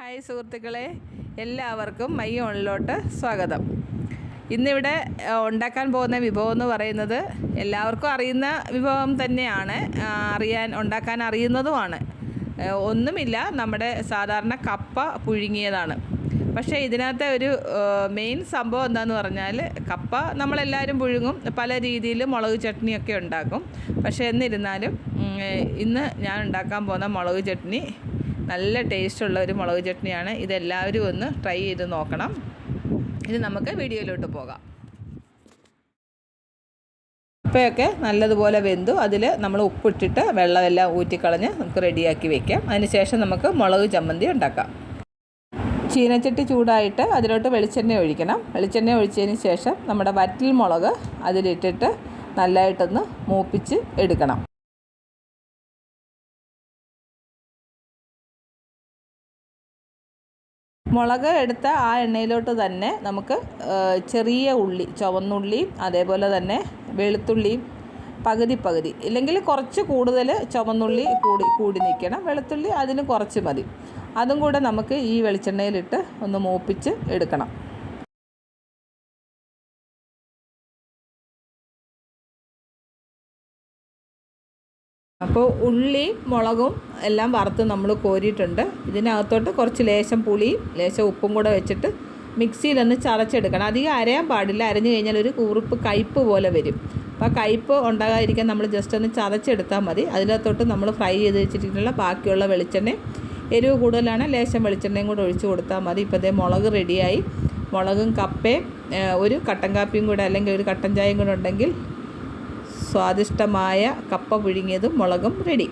Hi സുഹൃത്തുക്കളെ എല്ലാവർക്കും my ഓണിലോട്ട് സ്വാഗതം. ഇന്നിവിടെ ഉണ്ടാക്കാൻ പോകുന്ന വിഭവം എന്ന് പറയുന്നത് എല്ലാവർക്കും അറിയുന്ന വിഭവം തന്നെയാണ്. അറിയാൻ ഉണ്ടാക്കാൻ അറിയുന്നതുമാണ്. ഒന്നുമില്ല നമ്മുടെ സാധാരണ കപ്പ പുഴുങ്ങിയതാണ്. പക്ഷേ ഇതിനകത്തെ ഒരു മെയിൻ സംഭവം എന്താന്ന് പറഞ്ഞാൽ കപ്പ നമ്മളെല്ലാവരും പുഴുങ്ങും പല രീതിയിൽ മുളക് ചട്നിയൊക്കെ ഉണ്ടാക്കും. പക്ഷേ എന്നിരുന്നാലും ഇന്ന് ഞാൻ ഉണ്ടാക്കാൻ പോകുന്ന മുളക് ചട്നി നല്ല ടേസ്റ്റുള്ള ഒരു മുളക് ചട്നിയാണ്. ഇതെല്ലാവരും ഒന്ന് ട്രൈ ചെയ്ത് നോക്കണം. ഇനി നമുക്ക് വീഡിയോയിലോട്ട് പോകാം. കപ്പയൊക്കെ നല്ലതുപോലെ വെന്തു. അതിൽ നമ്മൾ ഉപ്പിട്ടിട്ട് വെള്ളമെല്ലാം ഊറ്റിക്കളഞ്ഞ് നമുക്ക് റെഡിയാക്കി വെക്കാം. അതിനുശേഷം നമുക്ക് മുളക് ചമ്മന്തി ഉണ്ടാക്കാം. ചീനച്ചട്ടി ചൂടായിട്ട് അതിലോട്ട് വെളിച്ചെണ്ണ ഒഴിക്കണം. വെളിച്ചെണ്ണ ഒഴിച്ചതിന് ശേഷം നമ്മുടെ വറ്റൽ മുളക് അതിലിട്ടിട്ട് നല്ലതായിട്ടൊന്ന് മൂപ്പിച്ച് എടുക്കണം. മുളക് എടുത്ത ആ എണ്ണയിലോട്ട് തന്നെ നമുക്ക് ചെറിയ ഉള്ളി ചുവന്നുള്ളിയും അതേപോലെ തന്നെ വെളുത്തുള്ളിയും പകുതി പകുതി. ഇല്ലെങ്കിൽ കുറച്ച് കൂടുതൽ ചുവന്നുള്ളി കൂടി കൂടി നിൽക്കണം. വെളുത്തുള്ളി അതിന് കുറച്ച് മതി. അതും കൂടെ നമുക്ക് ഈ വെളിച്ചെണ്ണയിലിട്ട് ഒന്ന് മൂപ്പിച്ച് എടുക്കണം. അപ്പോൾ ഉള്ളി മുളകും എല്ലാം വറുത്ത് നമ്മൾ കോരിയിട്ടുണ്ട്. ഇതിനകത്തോട്ട് കുറച്ച് ലേശം പുളിയും ലേശം ഉപ്പും കൂടെ വെച്ചിട്ട് മിക്സിയിലൊന്ന് ചതച്ചെടുക്കണം. അധികം അരയാൻ പാടില്ല. അരഞ്ഞു കഴിഞ്ഞാൽ ഒരു കൂറുപ്പ് കയ്പ്പ് പോലെ വരും. അപ്പോൾ കയ്പ്പ് ഉണ്ടാകാതിരിക്കാൻ നമ്മൾ ജസ്റ്റ് ഒന്ന് ചതച്ചെടുത്താൽ മതി. അതിനകത്തോട്ട് നമ്മൾ ഫ്രൈ ചെയ്ത് വെച്ചിട്ടുള്ള ബാക്കിയുള്ള വെളിച്ചെണ്ണയും എരിവ് കൂടുതലാണ് ലേശം വെളിച്ചെണ്ണയും കൂടെ ഒഴിച്ചു കൊടുത്താൽ മതി. ഇപ്പോൾ ഇതേ മുളക് റെഡിയായി മുളകും കപ്പയും ഒരു കട്ടൻ കാപ്പിയും കൂടെ അല്ലെങ്കിൽ ഒരു കട്ടൻ ചായയും കൂടെ ഉണ്ടെങ്കിൽ സ്വാദിഷ്ടമായ കപ്പ പുഴുങ്ങിയതും മുളകും റെഡി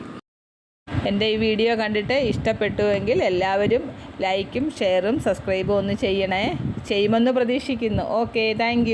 എന്റെ ഈ വീഡിയോ കണ്ടിട്ട് ഇഷ്ടപ്പെട്ടുവെങ്കിൽ എല്ലാവരും ലൈക്കും ഷെയറും സബ്സ്ക്രൈബും ഒന്ന് ചെയ്യണേ. ചെയ്യുമെന്ന് പ്രതീക്ഷിക്കുന്നു. Okay thank